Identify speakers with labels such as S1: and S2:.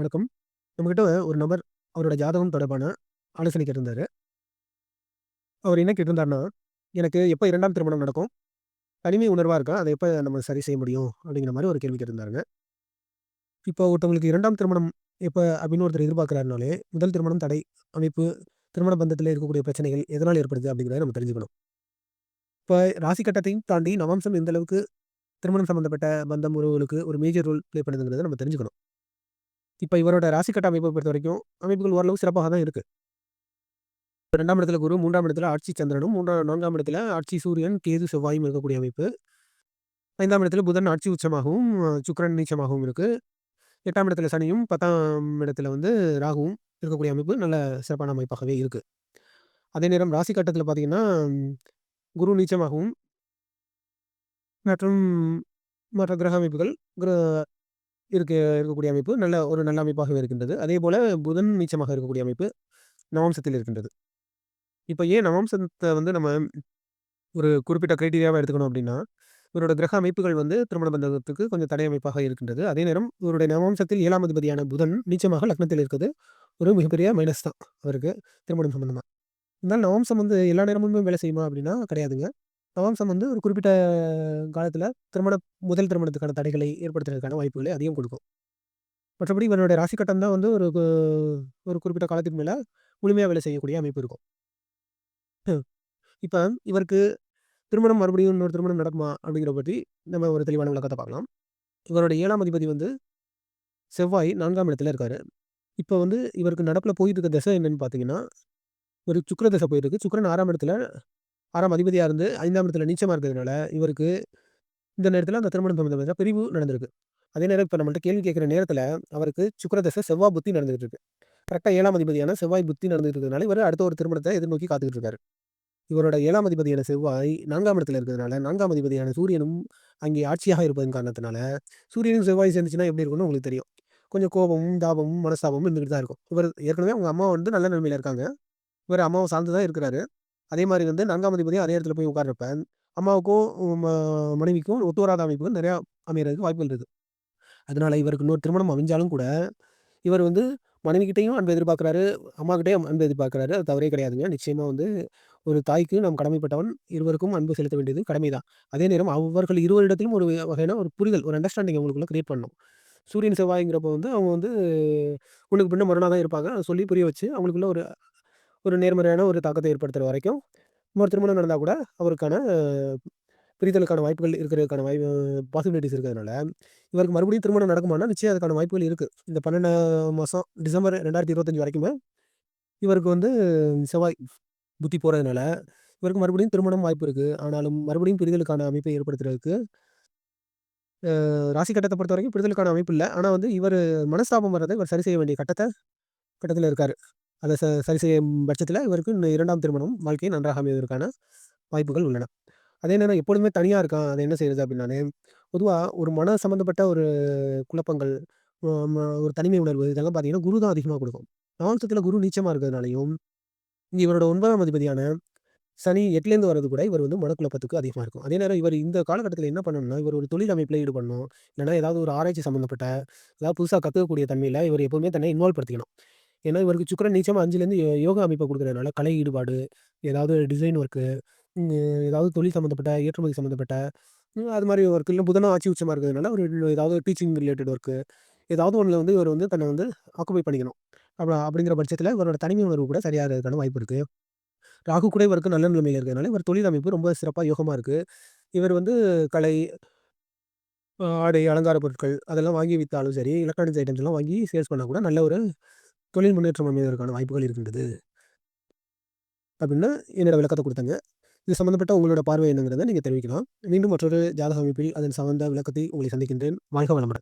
S1: வணக்கம். நம்மகிட்ட ஒரு நபர் அவரோட ஜாதகம் தொடர்பான ஆலோசனை கேட்டிருந்தாரு. அவர் என்ன கேட்டிருந்தாருன்னா, எனக்கு எப்ப 2ஆம் திருமணம் நடக்கும்? தனிமை உணர்வா இருக்கா? அதை எப்ப நம்ம சரி செய்ய முடியும்? அப்படிங்கிற மாரி ஒரு கேள்வி கேட்டிருந்தாருங்க. இப்போ ஒருத்தவங்களுக்கு 2ஆம் திருமணம் எப்ப அப்படின்னு ஒருத்தர் எதிர்பார்க்கிறாருனாலே, முதல் திருமணம் தடை, அமைப்பு, திருமண பந்தத்தில இருக்கக்கூடிய பிரச்சனைகள் எதனால் ஏற்படுது? அப்படிங்கிறத நம்ம தெரிஞ்சுக்கணும். இப்ப ராசி கட்டத்தையும் தாண்டி நவாம்சம் எந்த அளவுக்கு திருமணம் சம்மந்தப்பட்ட பந்தம், உறவுகளுக்கு ஒரு மேஜர் ரோல் ப்ளே பண்ணுதுங்கிறத நம்ம தெரிஞ்சுக்கணும். இப்போ இவரோட ராசிக்கட்ட அமைப்பை பொறுத்த வரைக்கும் அமைப்புகள் ஓரளவு சிறப்பாக தான் இருக்கு. 2ஆம் இடத்துல குரு, மூன்றாம் இடத்துல ஆட்சி சந்திரனும், 3 4ஆம் இடத்துல ஆட்சி சூரியன், கேது, செவ்வாயும் இருக்கக்கூடிய அமைப்பு. ஐந்தாம் இடத்துல புதன் ஆட்சி உச்சமாகவும், சுக்கரன் நீச்சமாகவும் இருக்கு. எட்டாம் இடத்துல சனியும், 10ஆம் இடத்துல வந்து ராகுவும் இருக்கக்கூடிய அமைப்பு நல்ல சிறப்பான அமைப்பாகவே இருக்கு. அதே நேரம் ராசி கட்டத்தில் பார்த்தீங்கன்னா, குரு நீச்சமாகவும் மற்றும் மற்ற கிரக அமைப்புகள் கிர இருக்க இருக்கக்கூடிய அமைப்பு நல்ல ஒரு நல்ல அமைப்பாகவே இருக்கின்றது. அதே போல் புதன் நீச்சமாக இருக்கக்கூடிய அமைப்பு நவம்சத்தில் இருக்கின்றது. இப்போ ஏன் நவம்சத்தை வந்து நம்ம ஒரு குறிப்பிட்ட க்ரைட்டீரியாவை எடுத்துக்கணும் அப்படின்னா, இவரோட கிரக அமைப்புகள் வந்து திருமண பந்தத்துக்கு கொஞ்சம் தடை அமைப்பாக இருக்கின்றது. அதே நேரம் இவருடைய நவம்சத்தில் ஏழாம் அதிபதியான புதன் நீச்சமாக லக்னத்தில் இருக்கிறது ஒரு மிகப்பெரிய மைனஸ் தான் அவருக்கு திருமணம் சம்மந்தமாக இருந்தாலும் நவம்சம் வந்து எல்லா நேரமுமே வேலை செய்யுமா? அப்படின்னா கிடையாதுங்க. நவாம்சம் வந்து ஒரு குறிப்பிட்ட காலத்தில் திருமண முதல் திருமணத்துக்கான தடைகளை ஏற்படுத்துறதுக்கான வாய்ப்புகளை அதிகம் கொடுக்கும். மற்றபடி இவருடைய ராசி கட்டம் தான் வந்து ஒரு கு ஒரு குறிப்பிட்ட காலத்துக்கு மேல முழுமையா வேலை செய்யக்கூடிய அமைப்பு இருக்கும். இப்ப இவருக்கு திருமணம் மறுபடியும் இன்னொரு திருமணம் நடக்குமா? அப்படிங்கிறத பத்தி நம்ம ஒரு தெளிவான விளக்கத்த பார்க்கலாம். இவருடைய 7ஆம் அதிபதி வந்து செவ்வாய் 4ஆம் இடத்துல இருக்காரு. இப்ப வந்து இவருக்கு நடப்புல போயிட்டு இருக்க திசை என்னன்னு பார்த்தீங்கன்னா, ஒரு சுக்கிர திசை போயிருக்கு. சுக்கிரன் 6ஆம் இடத்துல ஆறாம் அதிபதியாக இருந்து ஐந்தாம் இடத்துல நீச்சமாக இருக்கிறதுனால, இவருக்கு இந்த நேரத்தில் அந்த திருமணம் சம்பந்தமாக பிரிவு நடந்திருக்கு. அதே நேரம் இப்போ நம்மள்ட்ட கேள்வி கேட்குற நேரத்தில் அவருக்கு சுக்கரதசை செவ்வாய் புத்தி நடந்துகிட்டு இருக்கு. கரெக்டாக ஏழாம் அதிபதியான செவ்வாய் புத்தி நடந்துட்டு இருக்கிறதுனால, இவரு அடுத்த ஒரு திருமணத்தை எதிர்நோக்கி காத்துக்கிட்டு இருக்காரு. இவரோட ஏழாம் அதிபதியான செவ்வாய் நான்காம் இடத்துல இருக்கிறதுனால, நான்காம் அதிபதியான சூரியனும் அங்கே ஆட்சியாக இருப்பதன் காரணத்தினால, சூரியனும் செவ்வாய் சேர்ந்துச்சுன்னா எப்படி இருக்கும்னு உங்களுக்கு தெரியும். கொஞ்சம் கோபமும், தாபமும், மனஸ்தாபமும் இருந்துகிட்டு தான் இருக்கும். இவர் ஏற்கனவே அவங்க அம்மா வந்து நல்ல நிலைமையில் இருக்காங்க. இவர் அம்மாவை சார்ந்து தான் இருக்கிறாரு. அதே மாதிரி வந்து 4ஆம் அதிபதியும் அதே இடத்துல போய் உட்கார்றப்ப, அம்மாவுக்கும் மனைவிக்கும் ஒத்து வராத அமைப்புகள் நிறையா அமையறதுக்கு வாய்ப்புகள் இருக்குது அதனால இவருக்கு இன்னொரு திருமணம் அமைஞ்சாலும் கூட, இவர் வந்து மனைவிக்கிட்டையும் அன்பு எதிர்பார்க்குறாரு அம்மாக்கிட்டையும் அன்பு எதிர்பார்க்குறாரு அது தவறே கிடையாதுங்க. நிச்சயமாக வந்து ஒரு தாய்க்கு நாம் கடமைப்பட்டவன். இருவருக்கும் அன்பு செலுத்த வேண்டியது கடமை தான். அதே நேரம் அவர்கள் இருவரிடத்திலும் ஒரு வகையான ஒரு புரிதல், ஒரு அண்டர்ஸ்டாண்டிங் அவங்களுக்குள்ள கிரியேட் பண்ணணும். சூரியன், செவ்வாய்ங்கிறப்ப வந்து அவங்க வந்து உனக்கு பின்ன முரணா தான் இருப்பாங்க. சொல்லி புரிய வச்சு அவங்களுக்குள்ள ஒரு ஒரு நேர்மறையான ஒரு தாக்கத்தை ஏற்படுத்துகிற வரைக்கும், இன்னொரு திருமணம் நடந்தால் கூட அவருக்கான பிரிதலுக்கான வாய்ப்புகள் இருக்கிறதுக்கான வாய் பாசிபிலிட்டிஸ் இருக்கிறதுனால, இவருக்கு மறுபடியும் திருமணம் நடக்குமானா நிச்சயம் அதுக்கான வாய்ப்புகள் இருக்குது இந்த பன்னெண்டு மாதம் டிசம்பர் 2025 வரைக்குமே இவருக்கு வந்து செவ்வாய் புத்தி போகிறதுனால இவருக்கு மறுபடியும் திருமணம் வாய்ப்பு இருக்குது ஆனாலும் மறுபடியும் பிரிதலுக்கான அமைப்பை ஏற்படுத்துறதுக்கு ராசி கட்டத்தை பொறுத்த வரைக்கும் பிரிதலுக்கான அமைப்பு இல்லை. ஆனால் வந்து இவர் மனஸ்தாபம் வர்றதை இவர் சரி செய்ய வேண்டிய கட்டத்தை கட்டத்தில் இருக்கார். அதை ச சரி செய்யும் பட்சத்தில் இவருக்கு இரண்டாம் திருமணம் வாழ்க்கையை நன்றாக அமைவதற்கான வாய்ப்புகள் உள்ளன. அதே நேரம் எப்பொழுதுமே தனியாக இருக்கான். அதை என்ன செய்கிறது அப்படின்னாலே, பொதுவாக ஒரு மன சம்மந்தப்பட்ட ஒரு குழப்பங்கள், ஒரு தனிமை உணர்வு இதெல்லாம் பார்த்தீங்கன்னா, குரு தான் அதிகமாக கொடுக்கும் நவாம்சத்தில் குரு நீச்சமாக இருக்கிறதுனாலையும் இங்கே இவரோட ஒன்பதாம் அதிபதியான சனி எட்டுலேருந்து வர்றது கூட இவர் வந்து மனக்குழப்பத்துக்கு அதிகமாக இருக்கும். அதே நேரம் இவர் இந்த காலகட்டத்தில் என்ன பண்ணணும்னா, இவர் ஒரு தொழில் அமைப்பில் ஈடுபடணும். இல்லைன்னா ஏதாவது ஒரு ஆராய்ச்சி சம்மந்தப்பட்ட, ஏதாவது புதுசாக கற்றுக்கக்கூடிய தன்மையில் இவர் எப்போவுமே தன்னை இன்வால்வ் படுத்திக்கணும். ஏன்னா இவருக்கு சுக்கரன் நிச்சயமாக அஞ்சுலேருந்து யோ யோகா அமைப்பை கொடுக்குறதுனால கலை ஈடுபாடு, ஏதாவது டிசைன் ஒர்க்கு, ஏதாவது தொழில் சம்மந்தப்பட்ட, ஏற்றுமதி சம்மந்தப்பட்ட, ம் அது மாதிரி ஒர்க் இல்லை புதனும் ஆட்சி உச்சமாக இருக்கிறதுனால, ஒரு ஏதாவது டீச்சிங் ரிலேட்டட் ஒர்க்கு, ஏதாவது ஒன்றில் வந்து இவர் வந்து தன்னை வந்து ஆக்குபை பண்ணிக்கணும். அப்படி அப்படிங்கிற பட்சத்தில் இவரோட தனிமை உணர்வு கூட சரியாக இருக்கிறதுக்கான வாய்ப்பு இருக்குது ராகு கூட இவருக்கு நல்ல நிலைமையில் இருக்கிறதுனால, இவர் தொழில் அமைப்பு ரொம்ப சிறப்பாக யோகமாக இருக்குது இவர் வந்து கலை, ஆடை, அலங்கார பொருட்கள் அதெல்லாம் வாங்கி விற்றாலும் சரி, எலக்ட்ரானிக்ஸ் ஐட்டம்ஸ் எல்லாம் வாங்கி சேல்ஸ் பண்ணால் கூட நல்ல ஒரு தொழில் முன்னேற்றம் அமைவதற்கான வாய்ப்புகள் இருக்கின்றது. அப்படின்னு என்னோட விளக்கத்தை கொடுத்தாங்க இது சம்மந்தப்பட்ட உங்களோட பார்வை என்னங்கிறத நீங்கள் தெரிவிக்கலாம். மீண்டும் மற்றொரு ஜாதக அமைப்பில் அதன் சார்ந்த விளக்கத்தை உங்களை சந்திக்கின்றேன். வாழ்க வளமுடன்.